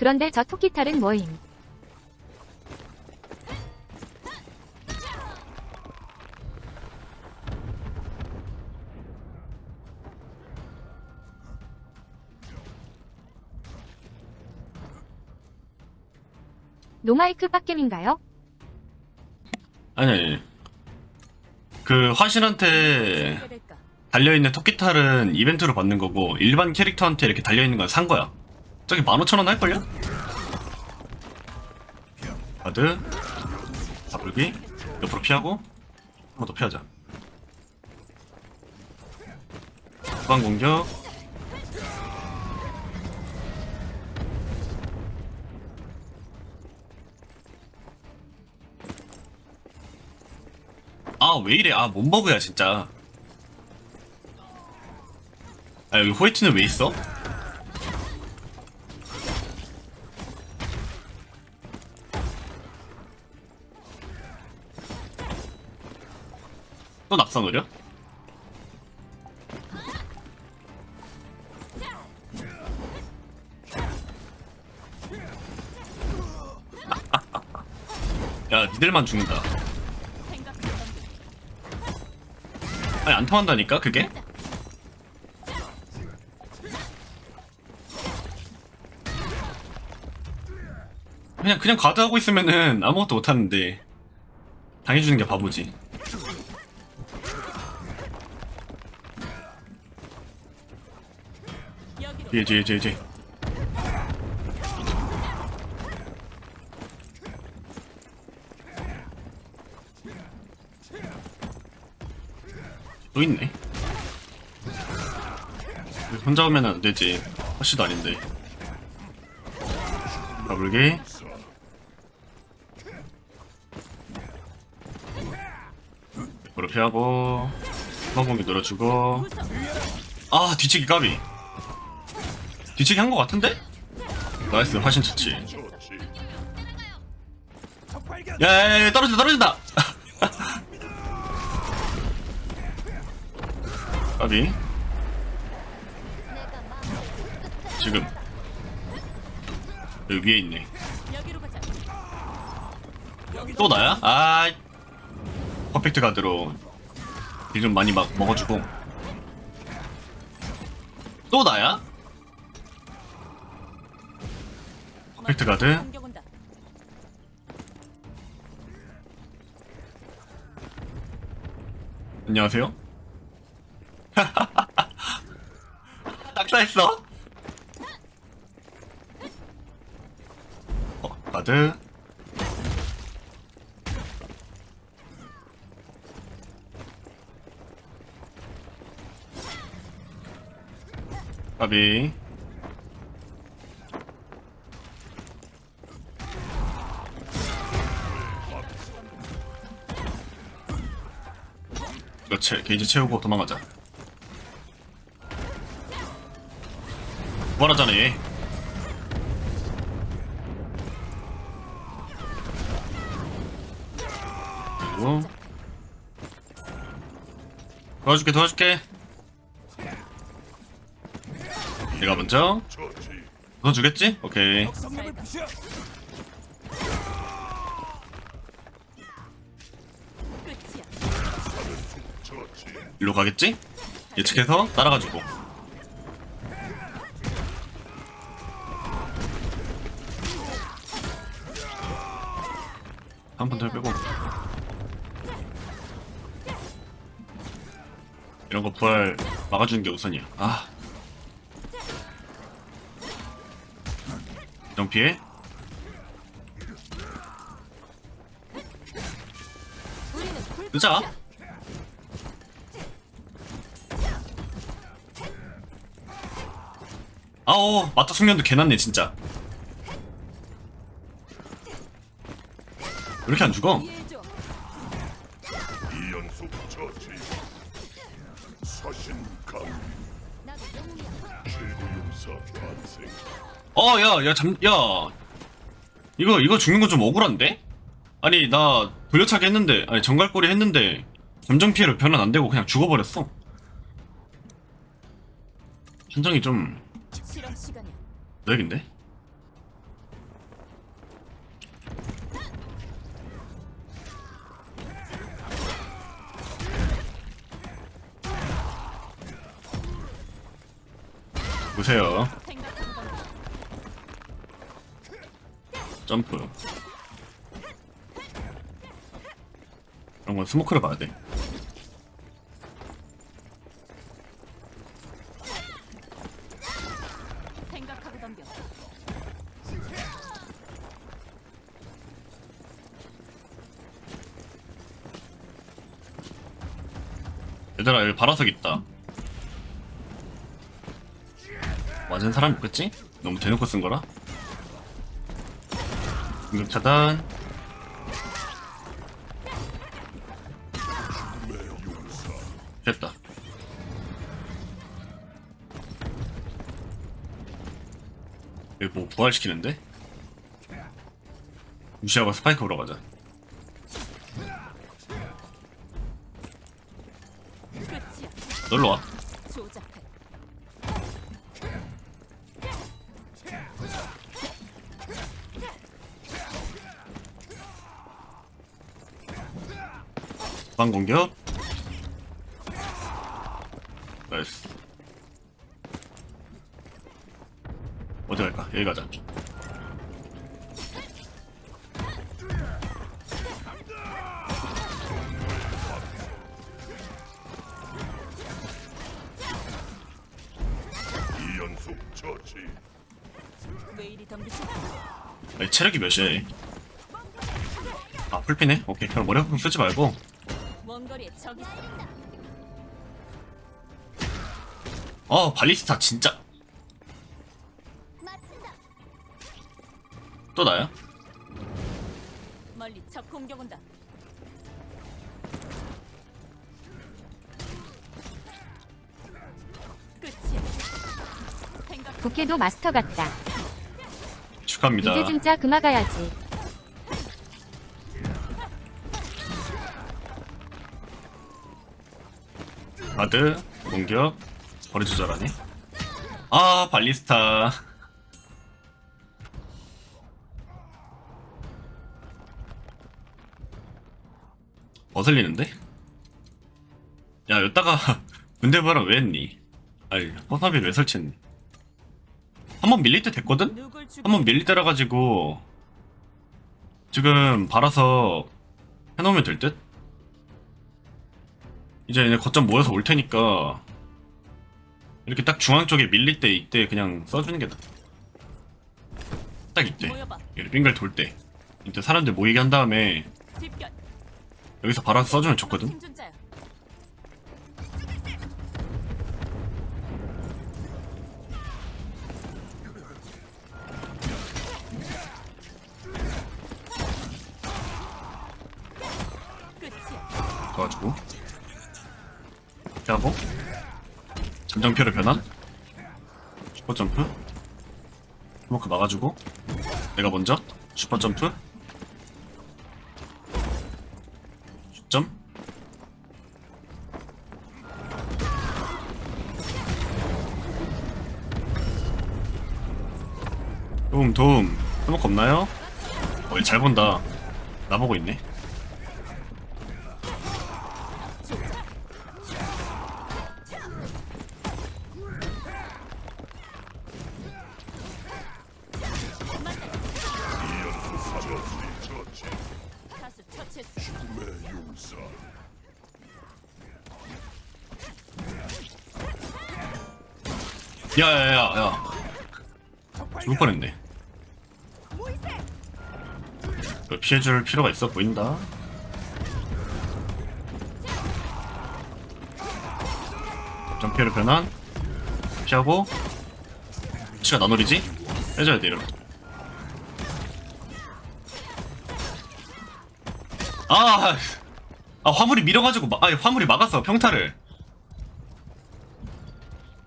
그런데 저 토끼탈은 뭐임? 노마이크 빡겜인가요? 아니 아니 그 화신한테? 달려있는 토끼탈은 이벤트로 받는 거고 일반 캐릭터한테 이렇게 달려있는 건 산 거야 저기 15,000원 할걸요? 가드 다불기 옆으로 피하고 한 번 더 피하자 후방 공격 아 왜 이래 아 몸버그야 진짜 아 여기 호이트는 왜 있어? 또 낙사 노려? 야 니들만 죽는다 아니 안 통한다니까 그게? 그냥 그냥 가드하고 있으면은 아무것도 못하는데 당해주는 게 바보지 뒤에 뒤에 뒤에 또 있네. 혼자 오면 안 되지. 허시도 아닌데. 가불기 옆으로 피하고 한번공기 늘어주고. 아 뒤치기 까비 뒤치기 한거 같은데? 나이스 화신 처치 야야야 떨어진다 떨어진다 까비 지금 여기 위에 있네. 또 나야? 아 퍼펙트 가드로 딜 좀 많이 막 먹어주고 또 나야? 퍼펙트 가드. 안녕하세요. 낙사했어. 어, 바드. 까비. 그렇지. 게이지 채우고 도망가자. 부활하잖아 얘. 그리고 도와줄게 도와줄게. 내가 먼저. 너 주겠지? 오케이. 일로 가겠지? 예측해서 따라가지고. 한번 더 빼고. 이런 거 부활 막아주는 게 우선이야. 아. 정 피해. 뜨자. 아오 맞다 숙련도 개났네 진짜. 왜 이렇게 안 죽어? 어, 야, 야, 잠, 야. 이거, 이거 죽는 거좀 억울한데? 아니, 나 돌려차기 했는데, 아니, 정갈꼬리 했는데, 감정 피해로 변환 안 되고 그냥 죽어버렸어. 판정이 좀, 여긴데? 보세요. 점프. 그런 건 스모크를 봐야 돼. 얘들아 여기 바라석 있다. 맞은 사람 없겠지? 너무 대놓고 쓴 거라. 공격 차단. 됐다. 여기 뭐 부활시키는데? 무시하고 스파이크 보러 가자. 놀러 와. 방 공격. 나이스. 어디 갈까? 여기 가자. 아니, 체력이 몇이야? 아, 풀피네? 오케이. 그럼 머리 한번 쓰지 말고. 원거리에 적 있어. 어, 발리스타 진짜. 또 나야? 멀리 적 공격 온다. 끝이야. 생각. 부캐도 마스터 같다. 축하합니다. 이제 진짜 그마 가야지. 가드, 공격, 거리 조절하네. 아, 발리스타. 거슬리는데? 야, 여기다가 군대부활은 왜 했니? 아니, 허사비를 왜 설치했니? 한 번 밀릴 때 됐거든? 한 번 밀릴 때라 가지고 지금 발아서 해놓으면 될 듯? 이제 얘네 거점 모여서 올 테니까 이렇게 딱 중앙 쪽에 밀릴 때 이때 그냥 써주는 게 나아 딱 이때. 이렇게 빙글 돌 때 이때 사람들 모이게 한 다음에. 여기서 발아서 써주면 좋거든 잠정표를 변환 슈퍼점프? 스모크 막아주고? 내가 먼저? 슈퍼점프? 점? 도움 도움. 스모크 없나요? 어, 잘 본다. 나보고 있네 야야야야. 야. 죽을 뻔했네. 이거 피해줄 필요가 있어 보인다. 점피해를 변환. 피하고 치가 나놀이지? 빼줘야 돼 이러면. 아, 아 화물이 밀어가지고 마, 아 화물이 막았어 평타를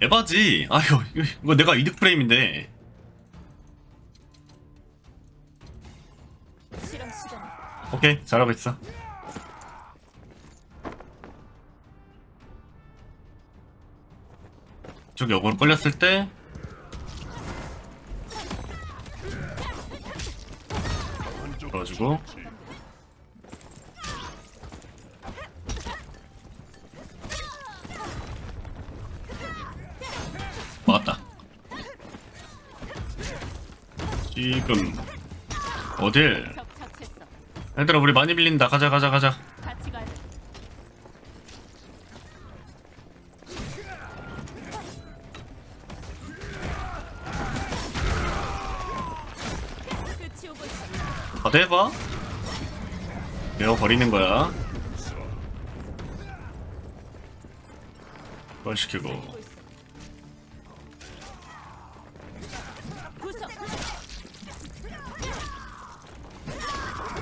에바지. 아유 이거, 내가 이득 프레임인데. 오케이 잘하고 있어. 쪽 역으로 걸렸을 때. 그래가지고 막았다 지금 어딜. 얘들아 우리 많이 빌린다. 가자 가자 가자. 해봐. 내가 버리는 거야. 그걸 시키고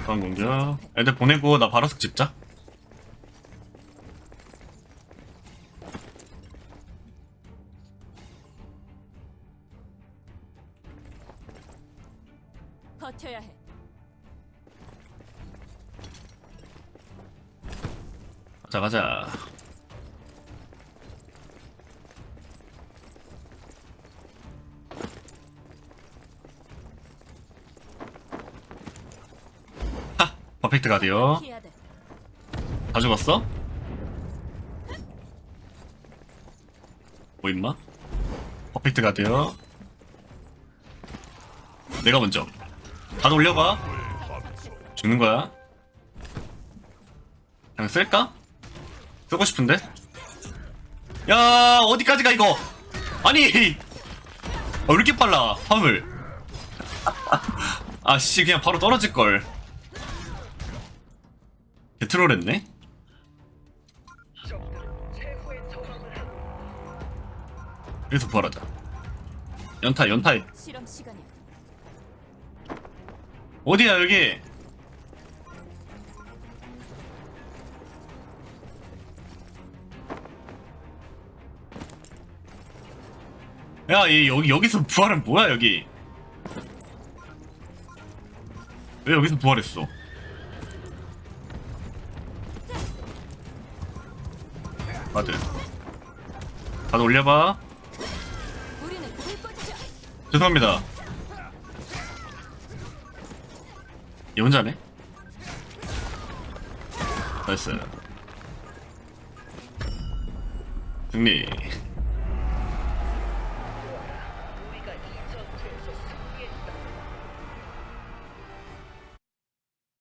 다음 공격. 애들 보내고 나 바로 슥 집자. 버텨야 해. 가자 가자 퍼펙트 돼. 다 죽었어? 뭐 임마? 퍼펙트 가디어 내가 먼저 다 처치했어. 죽는 거야 그냥 쓸까? 쓰고 싶은데? 야 어디까지 가 이거 아니 아, 왜 이렇게 빨라 화물 아씨 그냥 바로 떨어질걸 개트롤 했네 여기서 부활하자 연타 연타해 실험 시간이야. 어디야 여기 야, 얘 여기 여기서 부활은 뭐야 여기? 왜 여기서 부활했어? 다들 다들 올려봐. 죄송합니다. 얘 혼자네? 나이스. 승리.